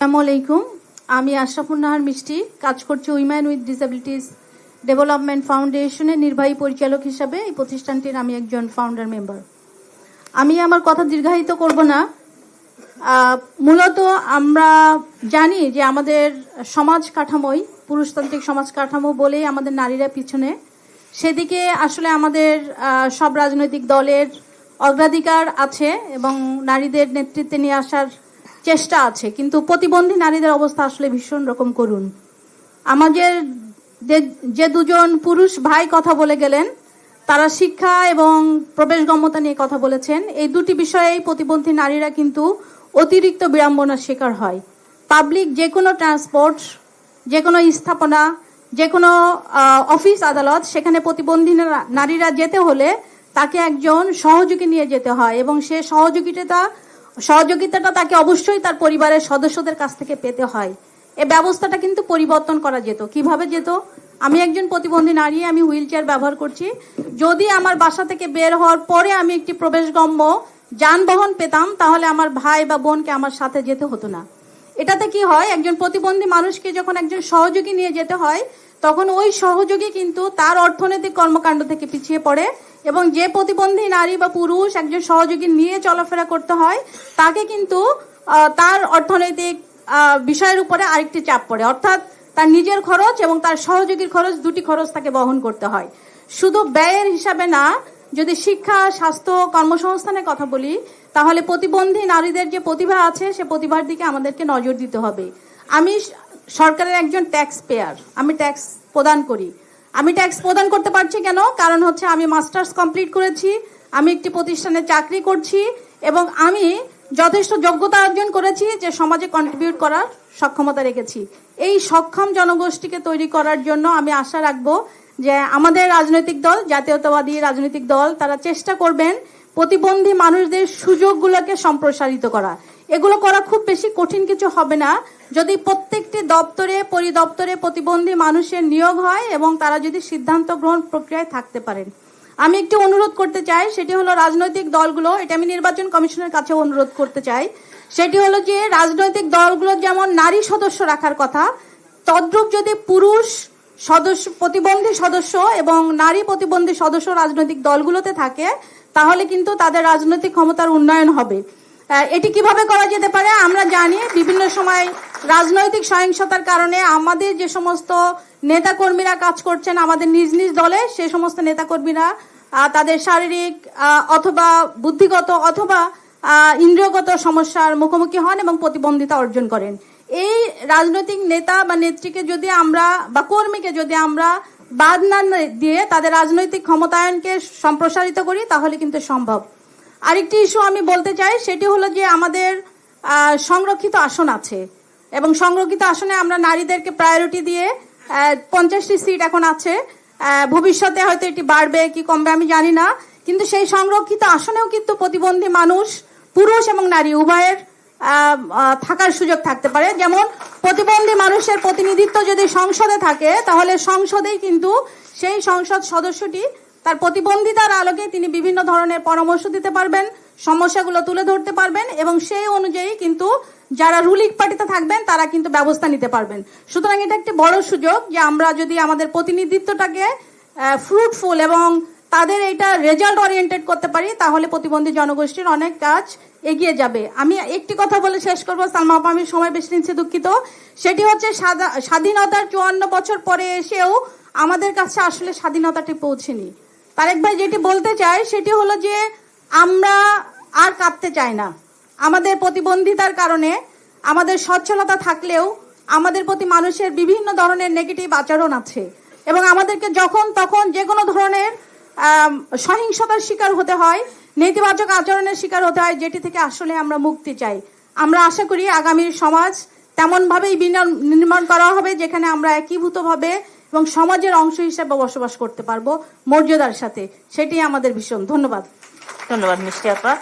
আসসালামু আলাইকুম। আমি আশরাফুল নাহার মিষ্টি, কাজ করছি উইম্যান উইথ ডিসেবিলিটিস ডেভেলপমেন্ট ফাউন্ডেশনের নির্বাহী পরিচালক হিসাবে এই প্রতিষ্ঠানটির আমি একজন ফাউন্ডার মেম্বার আমি আমার কথা দীর্ঘায়িত করব না। মূলত আমরা জানি যে আমাদের সমাজ কাঠামোই, পুরুষতান্ত্রিক সমাজ কাঠামো বলেই আমাদের নারীরা পিছনে। সেদিকে আসলে আমাদের সব রাজনৈতিক দলের অগ্রাধিকার আছে এবং নারীদের নেতৃত্বে নিয়ে আসার চেষ্টা আছে, কিন্তু প্রতিবন্ধী নারীদের অবস্থা আসলে ভীষণ রকম করুন আমাদের যে- দুজন পুরুষ ভাই কথা বলে গেলেন, তারা শিক্ষা এবং প্রবেশগম্যতা নিয়ে কথা বলেছেন। এই দুটি বিষয়েই প্রতিবন্ধী নারীরা কিন্তু অতিরিক্ত বিড়ম্বনার শিকার হয়। পাবলিক যে কোনো ট্রান্সপোর্ট, যে কোনো স্থাপনা, যে কোনো অফিস আদালত, সেখানে প্রতিবন্ধী নারীরা যেতে হলে তাকে একজন সহযোগী নিয়ে যেতে হয় এবং সে সহযোগিতা সহযোগিতাটা তাকে অবশ্যই তার পরিবারের সদস্যদের কাছ থেকে পেতে হয়। এ ব্যবস্থাটা কিন্তু পরিবর্তন করা যেত। কীভাবে যেত? আমি একজন প্রতিবন্ধী নারী, আমি হুইল চেয়ার ব্যবহার করছি। যদি আমার বাসা থেকে বের হওয়ার পরে আমি একটি প্রবেশগম্য যানবাহন পেতাম, তাহলে আমার ভাই বা বোনকে আমার সাথে যেতে হতো না। এটাতে কি হয়, একজন প্রতিবন্ধী মানুষকে যখন একজন সহযোগী নিয়ে যেতে হয়, তখন ওই সহযোগী কিন্তু তার অর্থনৈতিক কর্মকাণ্ড থেকে পিছিয়ে পড়ে এবং যে প্রতিবন্ধী নারী বা পুরুষ একজন সহযোগী নিয়ে চলাফেরা করতে হয়, তাকে কিন্তু তার অর্থনৈতিক বিষয়ের উপরে আরেকটি চাপ পড়ে। অর্থাৎ তার নিজের খরচ এবং তার সহযোগীর খরচ দুটি খরচ তাকে বহন করতে হয়। শুধু ব্যয়ের হিসাবে না যদি শিক্ষা, স্বাস্থ্য, কর্মসংস্থানের কথা বলি, তাহলে প্রতিবন্ধী নারীদের যে প্রতিভা আছে, সে প্রতিভার দিকে আমাদেরকে নজর দিতে হবে। আমি সরকারের একজন ট্যাক্স পেয়ার আমি ট্যাক্স প্রদান করি। আমি ট্যাক্স প্রদান করতে পারছি কেন? কারণ হচ্ছে আমি মাস্টার্স কমপ্লিট করেছি, আমি একটি প্রতিষ্ঠানে চাকরি করছি এবং আমি যথেষ্ট যোগ্যতা অর্জন করেছি যে সমাজে কন্ট্রিবিউট করার সক্ষমতা রেখেছি। এই সক্ষম জনগোষ্ঠীকে তৈরি করার জন্য আমি আশা রাখব যে আমাদের রাজনৈতিক দল, জাতীয়তাবাদী রাজনৈতিক দল, তারা চেষ্টা করবেন প্রতিবন্ধী মানুষদের সুযোগগুলোকে সম্প্রসারিত করা। এগুলো করা খুব বেশি কঠিন কিছু হবে না। যদি প্রত্যেকটি দপ্তরে, পরিদপ্তরে প্রতিবন্ধী মানুষের নিয়োগ হয় এবং তারা যদি সিদ্ধান্ত গ্রহণ প্রক্রিয়ায় থাকতে পারেন। আমি একটি অনুরোধ করতে চাই, সেটি হলো রাজনৈতিক দলগুলো, এটা আমি নির্বাচন কমিশনের কাছে অনুরোধ করতে চাই, সেটি হলো যে রাজনৈতিক দলগুলো যেমন নারী সদস্য রাখার কথা, তদ্রূপ যদি পুরুষ সদস্য, প্রতিবন্ধী সদস্য এবং নারী প্রতিবন্ধী সদস্য রাজনৈতিক দলগুলোতে থাকে, তাহলে কিন্তু তাদের রাজনৈতিক ক্ষমতার উন্নয়ন হবে। এটি কীভাবে করা যেতে পারে? আমরা জানি বিভিন্ন সময় রাজনৈতিক সহিংসতার কারণে আমাদের যে সমস্ত নেতাকর্মীরা কাজ করছেন আমাদের নিজ নিজ দলে, সে সমস্ত নেতাকর্মীরা তাদের শারীরিক অথবা বুদ্ধিগত অথবা ইন্দ্রিয়গত সমস্যার মুখোমুখি হন এবং প্রতিবন্ধিতা অর্জন করেন। এই রাজনৈতিক নেতা বা নেত্রীকে যদি আমরা বা কর্মীকে যদি আমরা বাদ না দিয়ে তাদের রাজনৈতিক ক্ষমতায়নকে সম্প্রসারিত করি, তাহলে কিন্তু সম্ভব। আরেকটি ইস্যু আমি বলতে চাই, সেটি হলো যে আমাদের সংরক্ষিত আসন আছে। এবং সংরক্ষিত আসনে আমরা নারীদেরকে প্রায়োরিটি দিয়ে পঞ্চাশটি সিট এখন আছে। ভবিষ্যতে হয়তো এটি বাড়বে কি কমবে আমি জানি না। কিন্তু সেই সংরক্ষিত আসনেও কিন্তু প্রতিবন্ধী মানুষ, পুরুষ এবং নারী উভয়ের থাকার সুযোগ থাকতে পারে। যেমন প্রতিবন্ধী মানুষের প্রতিনিধিত্ব যদি সংসদে থাকে, তাহলে সংসদেই কিন্তু সেই সংসদ সদস্যটি তার প্রতিবন্ধিতার আলোকে তিনি বিভিন্ন ধরনের পরামর্শ দিতে পারবেন, সমস্যাগুলো তুলে ধরতে পারবেন এবং সেই অনুযায়ী কিন্তু যারা রুলিং পার্টিতে থাকবেন, তারা কিন্তু ব্যবস্থা নিতে পারবেন। সুতরাং এটা একটি বড় সুযোগ যে আমরা যদি আমাদের প্রতিনিধিত্বটাকে ফ্রুটফুল এবং তাদের এটা রেজাল্ট ওরিয়েন্টেড করতে পারি, তাহলে প্রতিবন্ধী জনগোষ্ঠীর অনেক কাজ এগিয়ে যাবে। আমি একটি কথা বলে শেষ করব। সালমা আপা, আমি সময় বেশি নিচ্ছি দুঃখিত। সেটি হচ্ছে স্বাধীনতার চুয়ান্ন বছর পরে এসেও আমাদের কাছে আসলে স্বাধীনতাটি পৌঁছেনি। তারেক ভাই যেটি বলতে চাই সেটি হলো যে আমরা আর কাঁদতে চাই না। আমাদের প্রতিবন্ধিতার কারণে আমাদের সচ্ছলতা থাকলেও আমাদের প্রতি মানুষের বিভিন্ন ধরনের নেগেটিভ আচরণ আছে। এবং আমাদেরকে যখন তখন যে কোনো ধরনের সহিংসতার শিকার হতে হয়, নেতিবাচক আচরণের শিকার হতে হয়, যেটি থেকে আসলে আমরা মুক্তি চাই। আমরা আশা করি আগামী সমাজ তেমনভাবেই নির্মাণ করা হবে, যেখানে আমরা একীভূতভাবে এবং সমাজের অংশ হিসেবে বসবাস করতে পারব মর্যাদার সাথে। সেটি আমাদের ভীষণ। ধন্যবাদ। ধন্যবাদ মিষ্টি আপা।